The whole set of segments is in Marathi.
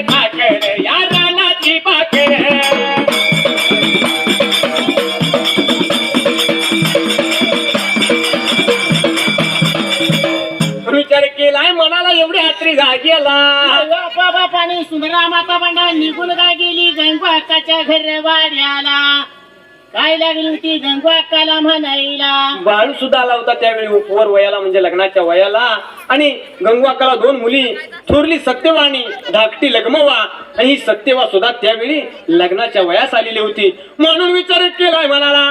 ठाकेल या रानाची मनाला एवढी हात्री जागेला बाबा पाणी सुंदरा माता पांडा निघून काय गेली गणपताच्या घर वाड्याला काय लागली होती? गंगू अक्काला म्हणायला. बाळू सुद्धा आला होता त्यावेळी उपवर वयाला म्हणजे लग्नाच्या वयाला. आणि गंगवाकाला दोन मुली थोरली सत्यवाणी धाकटी लग्मवा आणि ही सत्यवा सुद्धा त्यावेळी लग्नाच्या वयास आलेली होती. म्हणून विचार केलाय म्हणाला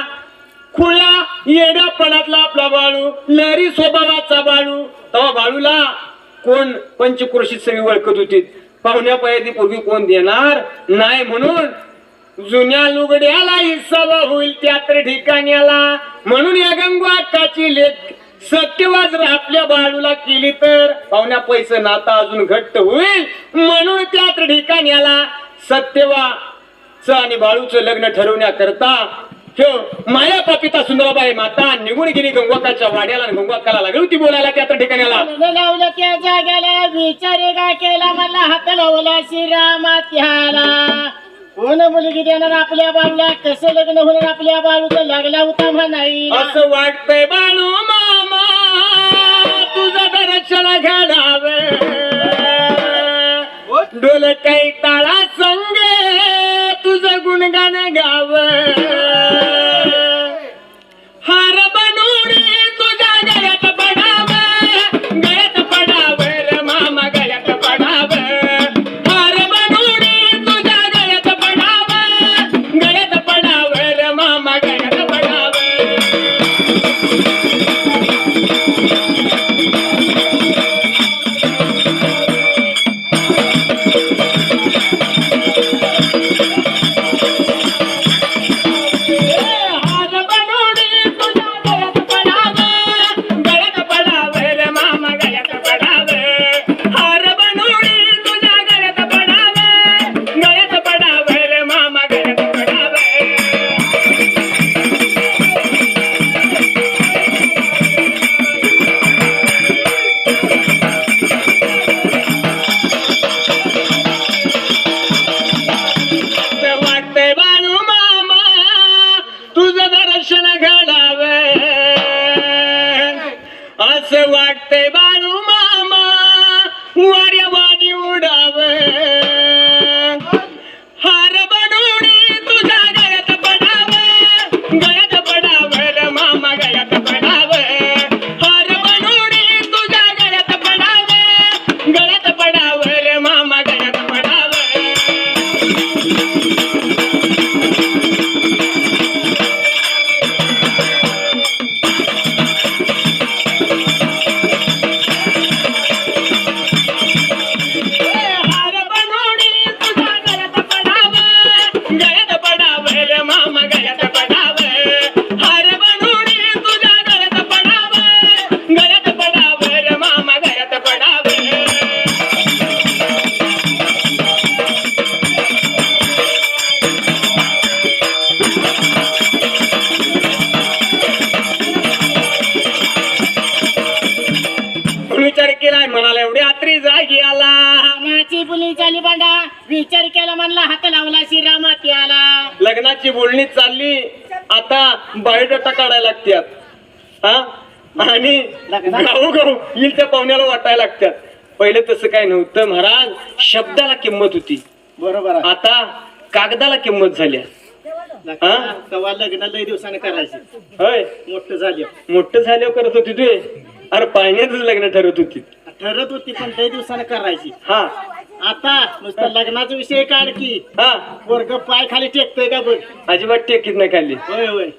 खुळ्या येड्यापणातला आपला बाळू लहरी स्वभावाचा बाळू. तेव्हा बाळूला कोण पंचक्रोशीत सगळी ओळखत होती? पाहुण्या पयाची पूर्वी कोण देणार? नाही म्हणून जुन्या लुगड्याला हिस्सा होईल त्यात ठिकाण्याला म्हणून या गंगवाकाची लेख सत्यवाज जर आपल्या बाळूला केली तर पाहुण्या पैसे नाता अजून घट्ट होईल. म्हणून त्यात ठिकाण्याला सत्यवाच आणि बाळूचं लग्न ठरवण्याकरता माया पापिता सुंदराबाई माता निघून गेली गंगवाकाच्या वाड्याला गंगवाकाला लागली होती बोलायला त्या ठिकाण्याला लावलं त्या जाग्याला विचारे गा केला मला हात लावला श्रीरामा त्याला कोण मुलगी देणार आपल्या बाळूला. कसं लग्न होणार आपल्या बाळूचं? लागला होता म्हणायला. असं वाटतंय बाळू मामा तुझं दर्शन घडावे डोल काही ताळा संगे तुझं गुणगान गाव. असं वाटतंय बानू मामा. चाली बांडा विचार केला म्हणला हात लावला श्रीरामा त्याला लग्नाची बोलणी चालली. आता बायोडाटा काढायला लागत्यात. हा? आणि? गाऊ गाऊ येईल त्या पाहुण्याला वाटायला लागत्यात. पहिले तसं काय नव्हतं महाराज. शब्दाला किंमत होती. बरोबर. आता कागदाला किंमत झाल्या हा? तेव्हा लग्न लय दिवसाने करायचे. होय. मोठं झाले. मोठं झाल्यावर करत होती तू. अरे पाळण्यातच लग्न ठरत होती. ठरत होती पण लय दिवसाने करायची. हा. आता नुसतं लग्नाचा विषय काढ की. हा. वर्ग पाय खाली टेकतोय का बघ? अजिबात टेकीत नाही खाल्ली होय होय.